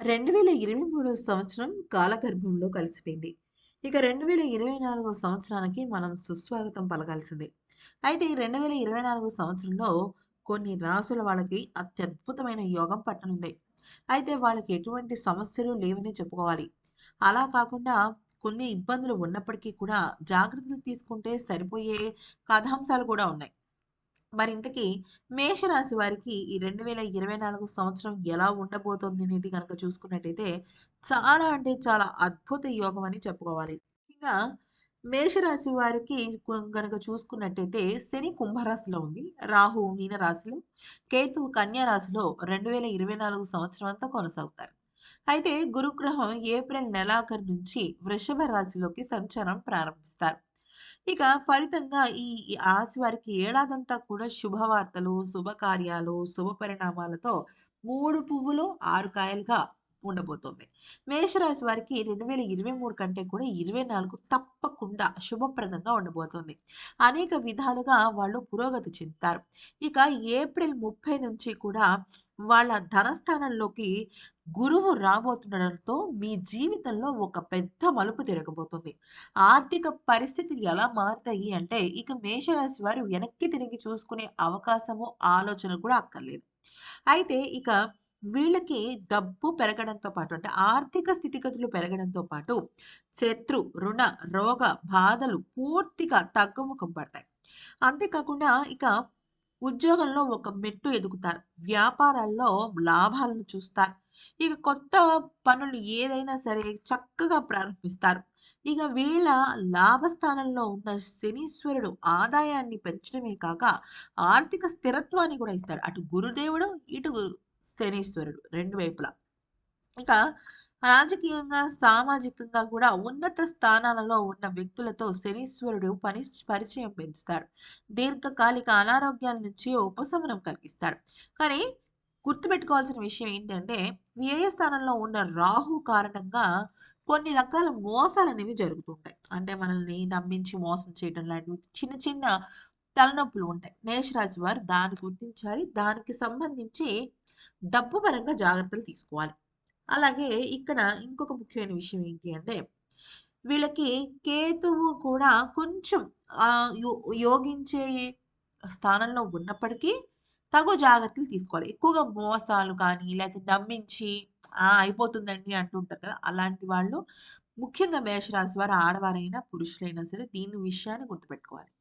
2023 సంవత్సరం కాలగర్భంలో కలిసిపోయింది. ఇక 2024 సంవత్సరానికి మనం సుస్వాగతం పలకాల్సిందే. అయితే ఈ 2024 సంవత్సరంలో కొన్ని రాసుల వాళ్ళకి అత్యద్భుతమైన యోగం పట్టనుంది. అయితే వాళ్ళకి ఎటువంటి సమస్యలు లేవని చెప్పుకోవాలి. అలా కాకుండా కొన్ని ఇబ్బందులు ఉన్నప్పటికీ కూడా జాగ్రత్తలు తీసుకుంటే సరిపోయే కథాంశాలు కూడా ఉన్నాయి. మరింతకీ మేషరాశి వారికి ఈ 2024 సంవత్సరం ఎలా ఉండబోతోంది అనేది గనక చూసుకున్నట్టయితే చాలా అంటే చాలా అద్భుత యోగం అని చెప్పుకోవాలి. ఇంకా మేషరాశి వారికి కనుక గనక చూసుకున్నట్టయితే శని కుంభరాశిలో ఉంది. రాహు మీన రాశిలో, కేతువు కన్యా రాశిలో 2024 సంవత్సరం అంతా కొనసాగుతారు. అయితే గురుగ్రహం ఏప్రిల్ నెలాఖరు నుంచి వృషభ రాశిలోకి సంచారం ప్రారంభిస్తారు. ఇక ఫలితంగా ఈ ఈ రాశి వారికి ఏడాదంతా కూడా శుభవార్తలు, శుభకార్యాలు, శుభ పరిణామాలతో మూడు పువ్వులు ఆరు కాయలుగా ఉండబోతోంది. మేషరాశి వారికి 2023 కంటే కూడా 24 తప్పకుండా శుభప్రదంగా ఉండబోతోంది. అనేక విధాలుగా వాళ్ళు పురోగతి చెందుతారు. ఇక ఏప్రిల్ 30 నుంచి కూడా వాళ్ళ ధనస్థానంలోకి గురువు రాబోతుండడంతో మీ జీవితంలో ఒక పెద్ద మలుపు తిరగబోతుంది. ఆర్థిక పరిస్థితులు ఎలా మారుతాయి అంటే ఇక మేషరాశి వారు వెనక్కి తిరిగి చూసుకునే అవకాశము, ఆలోచన కూడా అక్కర్లేదు. అయితే ఇక వీళ్ళకి డబ్బు పెరగడంతో పాటు అంటే ఆర్థిక స్థితిగతులు పెరగడంతో పాటు శత్రు, రుణ, రోగ బాధలు పూర్తిగా తగ్గుముఖం పడతాయి. అంతేకాకుండా ఇక ఉద్యోగంలో ఒక మెట్టు ఎదుగుతారు. వ్యాపారాల్లో లాభాలను చూస్తారు. ఇక కొత్త పనులు ఏదైనా సరే చక్కగా ప్రారంభిస్తారు. ఇక వీళ్ళ లాభస్థానంలో ఉన్న శనీశ్వరుడు ఆదాయాన్ని పెంచడమే కాక ఆర్థిక స్థిరత్వాన్ని కూడా ఇస్తాడు. అటు గురుదేవుడు, ఇటు శనీశ్వరుడు రెండు వైపులా. ఇక రాజకీయంగా, సామాజికంగా కూడా ఉన్నత స్థానాలలో ఉన్న వ్యక్తులతో శనీశ్వరుడు పని పరిచయం పెంచుతాడు. దీర్ఘకాలిక అనారోగ్యాల నుంచి ఉపశమనం కలిగిస్తాడు. కానీ గుర్తుపెట్టుకోవాల్సిన విషయం ఏంటంటే వ్యయ స్థానంలో ఉన్న రాహు కారణంగా కొన్ని రకాల మోసాలనేవి జరుగుతుంటాయి. అంటే మనల్ని నమ్మించి మోసం చేయడం లాంటివి చిన్న చిన్న తలనొప్పులు ఉంటాయి. మేషరాశి వారు దాన్ని గుర్తించాలి. దానికి సంబంధించి డబ్బు పరంగా జాగ్రత్తలు తీసుకోవాలి. అలాగే ఇక్కడ ఇంకొక ముఖ్యమైన విషయం ఏంటి అంటే వీళ్ళకి కేతువు కూడా కొంచెం యోగించే స్థానంలో ఉన్నప్పటికీ తగు జాగ్రత్తలు తీసుకోవాలి. ఎక్కువగా మోసాలు కానీ లేకపోతే నమ్మించి అయిపోతుందండి అంటుంటారు కదా! అలాంటి వాళ్ళు ముఖ్యంగా మేషరాశి వారు ఆడవారైనా, పురుషులైనా సరే దీని విషయాన్ని గుర్తుపెట్టుకోవాలి.